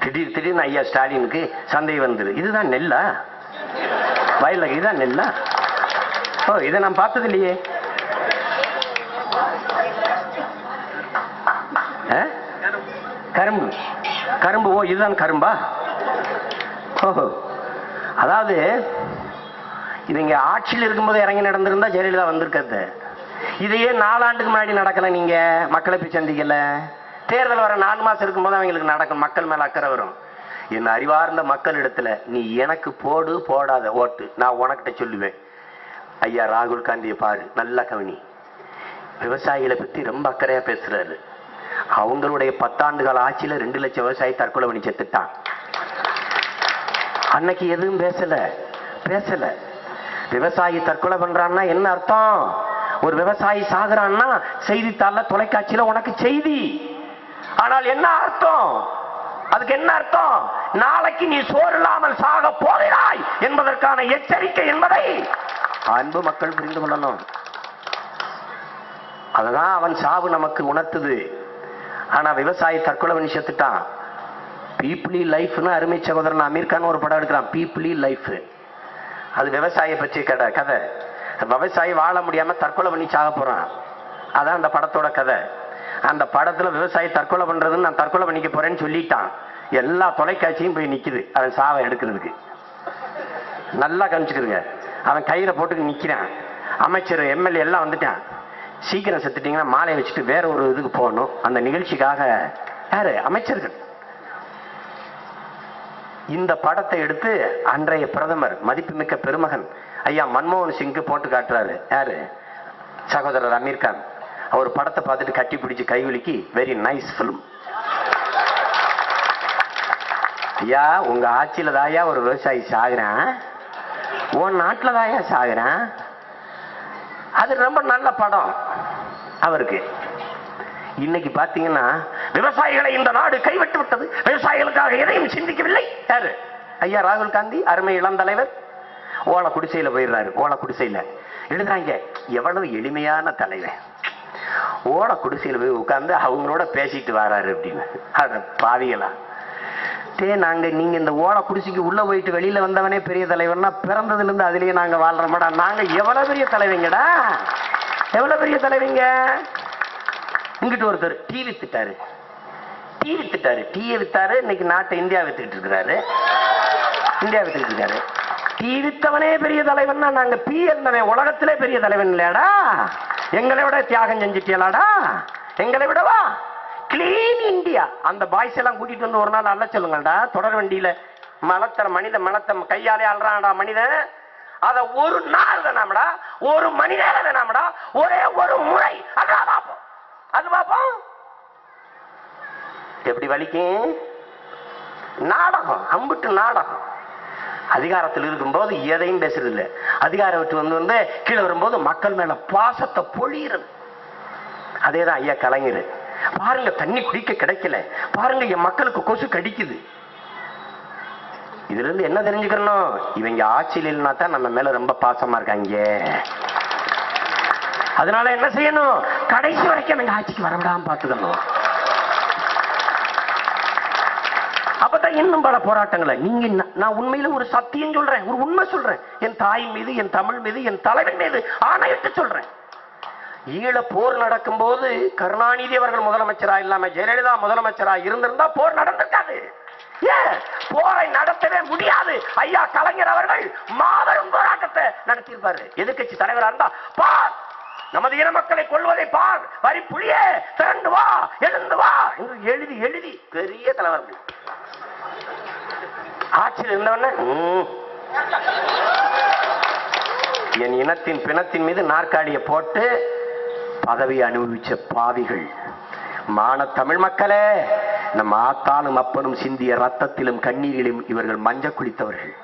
திடீர் திடீர்னு ஐயா ஸ்டாலினுக்கு சந்தேகம் வந்துரு இதுதான் நெல்லா? வயல்ல இதுதான் நெல்லா? ஓ இதை நான் பார்த்தது இல்லையே ஆ? கரும்பு. கரும்பு ஓ இதுதான் கரும்பா? ஓஹோ. அதாவது இவங்க ஆட்சியில் இருக்கும்போது இறங்கி நடந்திருந்தா ஜெயலலிதா வந்திருக்கிறது இதையே நாலாண்டுக்கு முன்னாடி நடக்கல நீங்க. மக்களை போய் சந்திக்கலை. தேர்தல் வர நாலு மாசம் இருக்கும்போது அவங்களுக்கு நடக்கும். மக்கள் மேல அக்கறை வரும். என் அறிவார்ந்த மக்கள் இடத்துல நீ எனக்கு போடு போடாத ஓட்டு. நான் உனக்கிட்ட சொல்லுவேன். ஐயா ராகுல் காந்தியை பாரு. நல்ல கவனி. விவசாயிகளை பத்தி ரொம்ப அக்கறையா பேசுறாரு. அவங்களுடைய பத்தாண்டு கால ஆட்சியில ரெண்டு லட்சம் விவசாயி தற்கொலை பண்ணி செத்துட்டான். அன்னைக்கு எதுவும் பேசல. பேசல. விவசாயி தற்கொலை பண்றான்னா என்ன அர்த்தம்? ஒரு விவசாயி சாகுறான்னா செய்தித்தாள்ல தொலைக்காட்சியில உனக்கு செய்தி. ஆனால் என்ன அர்த்தம்? அதுக்கு என்ன அர்த்தம்? நாளைக்கு நீ சோறு இல்லாமல் சாக போகிறாய் என்பதற்கான எச்சரிக்கை என்பதை அன்பு மக்கள் புரிந்து கொள்ளணும். அதுதான் அவன் சாவு நமக்கு உணர்த்துது. ஆனா விவசாயி தற்கொலை பண்ணி செத்துட்டான் பீப்புளி லைஃப்னு அருமை சகோதரன் அமீர்கான் ஒரு படம் எடுக்கிறான். பீப்புளி லைஃப் அது விவசாய பற்றி கதை கதை. விவசாயி வாழ முடியாம தற்கொலை பண்ணி சாக போறான். அதான் அந்த படத்தோட கதை. அந்த படத்துல விவசாயி தற்கொலை பண்றதுன்னு நான் தற்கொலை பண்ணிக்க போறேன்னு சொல்லிட்டான். எல்லா தொலைக்காட்சியும் போய் நிக்குது. அவன் சாவை எடுக்கிறதுக்கு. நல்லா கவனிச்சுக்குதுங்க அவன் கையில போட்டு நிக்கிறான். அமைச்சர் எம்எல்ஏ எல்லாம் வந்துட்டான். சீக்கிரம் செத்துட்டீங்கன்னா மாலை வச்சுட்டு வேற ஒரு இதுக்கு போகணும். அந்த நிகழ்ச்சிக்காக யாரு? அமைச்சர்கள். இந்த படத்தை எடுத்து அன்றைய பிரதமர் மதிப்புமிக்க பெருமகன் ஐயா மன்மோகன் சிங்க்கு போட்டு காட்டுறாரு. யாரு? சகோதரர் அமீர் கான் அவர் படத்தை பார்த்துட்டு கட்டி பிடிச்சி கைகுலுக்கி வெரி நைஸ் ஃபிலிம் ஐயா உங்க ஆட்சியில தாயா ஒரு விவசாயி சாகுறான்? உன் நாட்டில் தாயா சாகுறான்? அது ரொம்ப நல்ல படம் அவருக்கு. இன்னைக்கு பாத்தீங்கன்னா விவசாயிகளை இந்த நாடு கைவிட்டு விட்டது. விவசாயிகளுக்காக எதையும் சிந்திக்கவில்லை. யாரு? ஐயா ராகுல் காந்தி அருமை இளம் தலைவர். ஓலை குடிசையில போயிடுறாரு. ஓலை குடிசையில எழுதுறாங்க எவ்வளவு எளிமையான தலைவன் ஓட குடிசையில் போய் உட்காந்து அவங்களோட பேசிட்டு வராரு அப்படின்னு. அட பாவிகளா. டே நாங்க நீங்க இந்த ஓட குடிசைக்கு உள்ள போயிட்டு வெளியில வந்தவனே பெரிய தலைவர்னா பிறந்ததுல இருந்து அதுலயே நாங்க நாங்கள் நாங்க எவ்வளவு பெரிய தலைவங்கடா? எவ்வளவு பெரிய தலைவங்க? இங்கிட்டு ஒருத்தர் டீ வித்துட்டாரு. டீ வித்துட்டாரு. டீயை வித்தாரு. இன்னைக்கு நாட்டை இந்தியா வித்துக்கிட்டு இருக்கிறாரு. இந்தியா வித்துக்கிட்டு இருக்காரு. டீ வித்தவனே பெரிய தலைவன்னா நாங்க பி இருந்தவன் உலகத்திலே பெரிய தலைவன் இல்லையாடா? எங்களை விட தியாகம் செஞ்சுட்டியலாடா? எங்களை விடவா? கிளீன் இந்தியா அந்த பாய்ஸ் எல்லாம் கூட்டிட்டு வந்து ஒரு நாள் அல்ல சொல்லுங்கடா தொடர் வண்டியில மலத்தர மனித மலத்த கையாலே அல்றான்டா மனிதன். அத ஒரு நாள் வேணாமடா. ஒரு மணி நேரம் வேணாமடா. ஒரே ஒரு முறை. அதான் பார்ப்போம். அது பார்ப்போம். எப்படி வலிக்கும்? நாடகம். அம்புட்டு நாடகம். அதிகாரத்தில் இருக்கும்போது எதையும் பேசுறது இல்லை அதிகாரம் விட்டு வந்து வந்து கீழே வரும்போது மக்கள் மேல பாசத்தை பொழியிறது. அதேதான் ஐயா கலைஞர். பாருங்க தண்ணி குடிக்க கிடைக்கல. பாருங்க என் மக்களுக்கு கொசு கடிக்குது. இதுல இருந்து என்ன தெரிஞ்சுக்கணும்? இவங்க ஆட்சியில் இல்லைனா தான் நம்ம மேல ரொம்ப பாசமா இருக்காங்க. அதனால என்ன செய்யணும்? கடைசி வரைக்கும் எங்க ஆட்சிக்கு வரவிடாம பாத்துக்கணும் அப்பதான் இன்னும் பல போராட்டங்களை. நீங்க நான் உண்மையில ஒரு சத்தியம் சொல்றேன் ஒரு உண்மை சொல்றேன். என் தாய் மீது என் தமிழ் மீது என் தலைவன் மீது ஆணையிட்டு சொல்றேன். ஈழ போர் நடக்கும்போது கருணாநிதி அவர்கள் முதலமைச்சரா இல்லாம ஜெயலலிதா முதலமைச்சரா இருந்திருந்தா போர் நடந்திருக்காது. போரை நடத்தவே முடியாது. ஐயா கலைஞர் அவர்கள் மாபெரும் போராட்டத்தை நடத்தியிருப்பாரு. எதிர்கட்சி தலைவரா இருந்தா பார் நமது இன மக்களை கொள்வதை பார் வரி புளியே திரண்டு வா எழுந்து வா என்று எழுதி எழுதி பெரிய தலைவர்கள். ஆட்சியில் இருந்தவன? என் இனத்தின் பிணத்தின் மீது நாற்காலியை போட்டு பதவி அனுபவிச்ச பாவிகள். மான தமிழ் மக்களே நம் ஆத்தாலும் அப்பனும் சிந்திய ரத்தத்திலும் கண்ணீரிலும் இவர்கள் மஞ்ச குளித்தவர்கள்